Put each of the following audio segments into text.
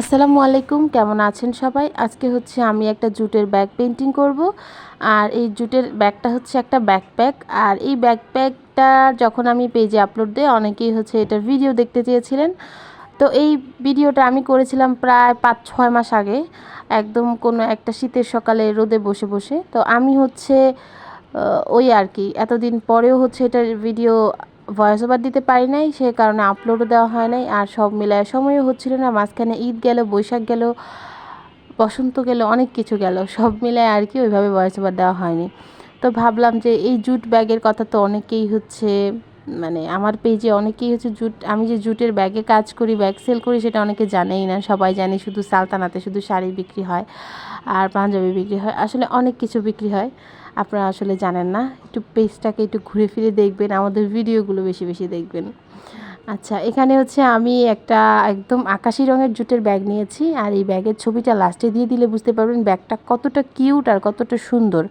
আসসালামু আলাইকুম, কেমন আছেন সবাই? আজকে হচ্ছে আমি একটা জুটের ব্যাগ পেন্টিং করব। আর এই জুটের ব্যাগটা হচ্ছে একটা ব্যাকপ্যাক আর এই ব্যাকপ্যাকটা যখন আমি পেজে আপলোড দিই, অনেকেই হচ্ছে এটার ভিডিও দেখতে চেয়েছিলেন। তো এই ভিডিওটা আমি করেছিলাম প্রায় পাঁচ, ছয় মাস আগে, একদম কোনো একটা শীতের সকালে রোদে বসে বসে। তো আমি হচ্ছে ওই আর কি, এতদিন পরেও হচ্ছে এটার ভিডিও ভয়েস ওভার দিতে পারি নাই, সে কারণে আপলোডও দেওয়া হয় নাই। আর সব মিলায় সময়ও হচ্ছিল না, মাঝখানে ঈদ গেল, বৈশাখ গেল, বসন্ত গেল, অনেক কিছু গেল। সব মিলায় আর কি ওইভাবে ভয়েস ওভার দেওয়া হয়নি। তো ভাবলাম যে এই জুট ব্যাগের কথা তো অনেকেই হচ্ছে মানে আমার পেজে অনেকেই হচ্ছে জুট, আমি যে জুটের ব্যাগে কাজ করি ব্যাগ সেল করি সেটা অনেকে জানেই না। সবাই জানে শুধু সালতানাতে শুধু শাড়ি বিক্রি হয় আর পাঞ্জাবি বিক্রি হয়। আসলে অনেক কিছু বিক্রি হয়, আপনারা আসলে জানেন না। একটু পেজটাকে একটু ঘুরে ফিরে দেখবেন, আমাদের ভিডিওগুলো বেশি বেশি দেখবেন। আচ্ছা এখানে হচ্ছে আমি একটা একদম আকাশি রঙের জুটের ব্যাগ নিয়েছি আর এই ব্যাগের ছবিটা লাস্টে দিয়ে দিলে বুঝতে পারবেন ব্যাগটা কতটা কিউট আর কতটা সুন্দর।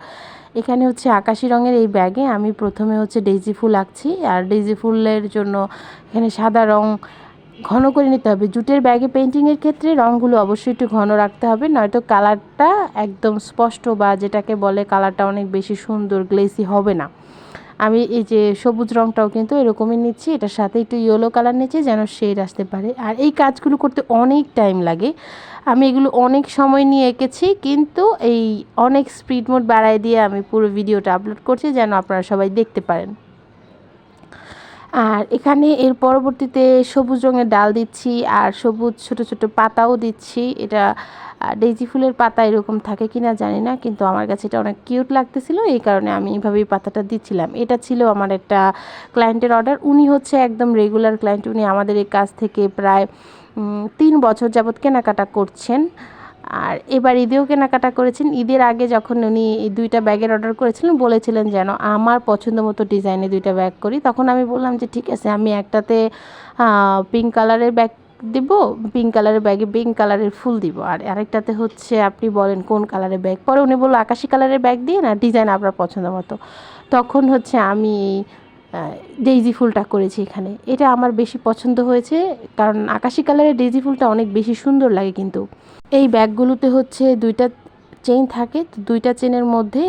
এখানে হচ্ছে আকাশি রঙের এই ব্যাগে আমি প্রথমে হচ্ছে ডেইজি ফুল আঁকছি, আর ডেইজি ফুলের জন্য এখানে সাদা রং ঘন করে নিতে হবে। জুটের ব্যাগে পেন্টিংয়ের ক্ষেত্রে রঙগুলো অবশ্যই একটু ঘন রাখতে হবে, নয়তো কালারটা একদম স্পষ্ট বা যেটাকে বলে কালারটা অনেক বেশি সুন্দর গ্লেসি হবে না। আমি এই যে সবুজ রঙটাও কিন্তু এরকমই নিচ্ছি, এটার সাথে একটু ইয়েলো কালার নিচ্ছি যেন শেড আসতে পারে। আর এই কাজগুলো করতে অনেক টাইম লাগে। আমি এগুলো অনেক সময় নিয়ে এঁকেছি, কিন্তু এই অনেক স্পিড মোড বাড়াই দিয়ে আমি পুরো ভিডিওটা আপলোড করছি যেন আপনারা সবাই দেখতে পারেন। আর এখানে এর পরবর্তীতে সবুজ রঙের ডাল দিচ্ছি আর সবুজ ছোট ছোট পাতাও দিচ্ছি। এটা ডেজি ফুলের পাতা এরকম থাকে কি না জানি না, কিন্তু আমার কাছে এটা অনেক কিউট লাগতেছিল, এই কারণে আমি এইভাবেই পাতাটা দিচ্ছিলাম। এটা ছিল আমার একটা ক্লায়েন্টের অর্ডার উনি হচ্ছে একদম রেগুলার ক্লায়েন্ট উনি আমাদের এই কাছ থেকে প্রায় তিন বছর যাবৎ কেনাকাটা করছেন। আর এবার ঈদেও কেনাকাটা করেছেন। ঈদের আগে যখন উনি দুইটা ব্যাগের অর্ডার করেছিলেন, বলেছিলেন যেন আমার পছন্দ মতো ডিজাইনে দুইটা ব্যাগ করি। তখন আমি বললাম যে, ঠিক আছে, আমি একটাতে পিঙ্ক কালারের ব্যাগ দিব পিঙ্ক কালারের ব্যাগে পিঙ্ক কালারের ফুল দিব। আর আরেকটাতে হচ্ছে, আপনি বলেন কোন কালারের ব্যাগ পরে উনি বলল, আকাশি কালারের ব্যাগ দিয়ে না ডিজাইন আপনার পছন্দ মতো। তখন হচ্ছে আমি ডেইজি ফুলটা করেছি এখানে। এটা আমার বেশি পছন্দ হয়েছে, কারণ আকাশি কালারের ডেইজি ফুলটা অনেক বেশি সুন্দর লাগে কিন্তু। এই ব্যাগগুলোতে হচ্ছে দুইটা চেইন থাকে, তো দুইটা চেনের মধ্যে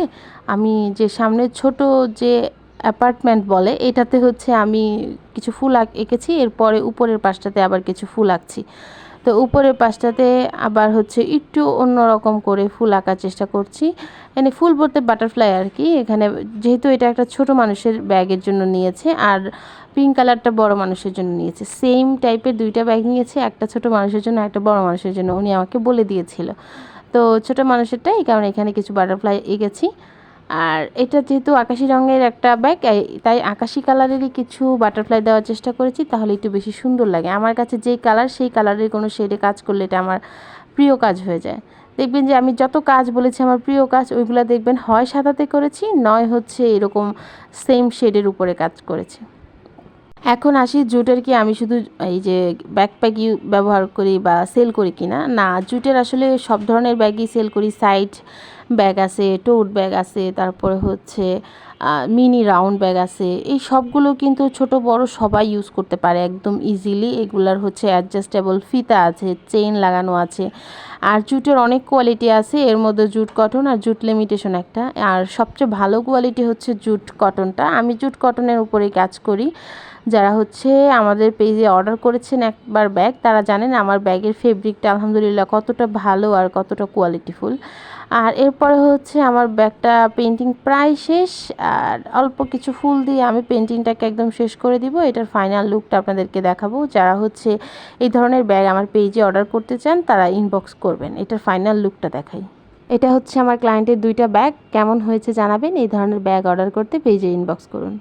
আমি যে সামনের ছোট যে অ্যাপার্টমেন্ট বলে, এটাতে হচ্ছে আমি কিছু ফুল এঁকেছি, এরপরে উপরের পাশটাতে আবার কিছু ফুল আঁকছি। তো উপরের পাশটাতে আবার হচ্ছে একটু অন্যরকম করে ফুল আঁকার চেষ্টা করছি। এখানে ফুল বলতে বাটারফ্লাই আর কি। এখানে যেহেতু এটা একটা ছোট মানুষের ব্যাগের জন্য নিয়েছে আর পিঙ্ক কালারটা বড় মানুষের জন্য নিয়েছে। সেম টাইপের দুইটা ব্যাগ নিয়েছে, একটা ছোট মানুষের জন্য, একটা বড় মানুষের জন্য। উনি আমাকে বলে দিয়েছিল। তো ছোট মানুষেরটা এই কারণে এখানে কিছু বাটারফ্লাই এঁকেছি। আর এটা যেহেতু আকাশি রঙের একটা ব্যাগ তাই আকাশি কালারেরই কিছু বাটারফ্লাই দেওয়ার চেষ্টা করেছি, তাহলে একটু বেশি সুন্দর লাগে। আমার কাছে যেই কালার সেই কালারের কোনো শেডে কাজ করলে এটা আমার প্রিয় কাজ হয়ে যায়। দেখবেন যে আমি যত কাজ বলেছি আমার প্রিয় কাজ, ওইগুলো দেখবেন হয় সাদাতে করেছি, নয় হচ্ছে এরকম সেম শেডের উপরে কাজ করেছি। এখন আসি জুটের কি আমি শুধু, এই যে ব্যাকপ্যাকই ব্যবহার করি বা সেল করি কি না না জুটের আসলে সব ধরনের ব্যাগই সেল করি। সাইড ব্যাগ আছে টোট ব্যাগ আছে, তারপরে হচ্ছে মিনি রাউন্ড ব্যাগ আছে। এই সবগুলো কিন্তু ছোট বড় সবাই ইউজ করতে পারে একদম ইজিলি এগুলার হচ্ছে অ্যাডজাস্টেবল ফিতা আছে চেইন লাগানো আছে। আর জুটের অনেক কোয়ালিটি আছে, এর মধ্যে জুট কটন আর জুট লিমিটেশন একটা। আর সবচেয়ে ভালো কোয়ালিটি হচ্ছে জুট কটনটা আমি জুট কটনের উপরে কাজ করি। যারা হচ্ছে আমাদের পেজে অর্ডার করেছেন একবার ব্যাগ তারা জানেন আমার ব্যাগের ফেব্রিকটা আলহামদুলিল্লাহ কতটা ভালো আর কতটা কোয়ালিটিফুল আর এরপরে হচ্ছে আমার ব্যাগটা পেন্টিং প্রায় শেষ, আর অল্প কিছু ফুল দিয়ে আমি পেন্টিংটাকে একদম শেষ করে দিব। এটার ফাইনাল লুকটা আপনাদেরকে দেখাবো। যারা হচ্ছে এই ধরনের ব্যাগ আমার পেজে অর্ডার করতে চান, তারা ইনবক্স করবেন। এটার ফাইনাল লুকটা দেখাই। এটা হচ্ছে আমার ক্লায়েন্টের দুইটা ব্যাগ কেমন হয়েছে জানাবেন। এই ধরনের ব্যাগ অর্ডার করতে পেজে ইনবক্স করুন।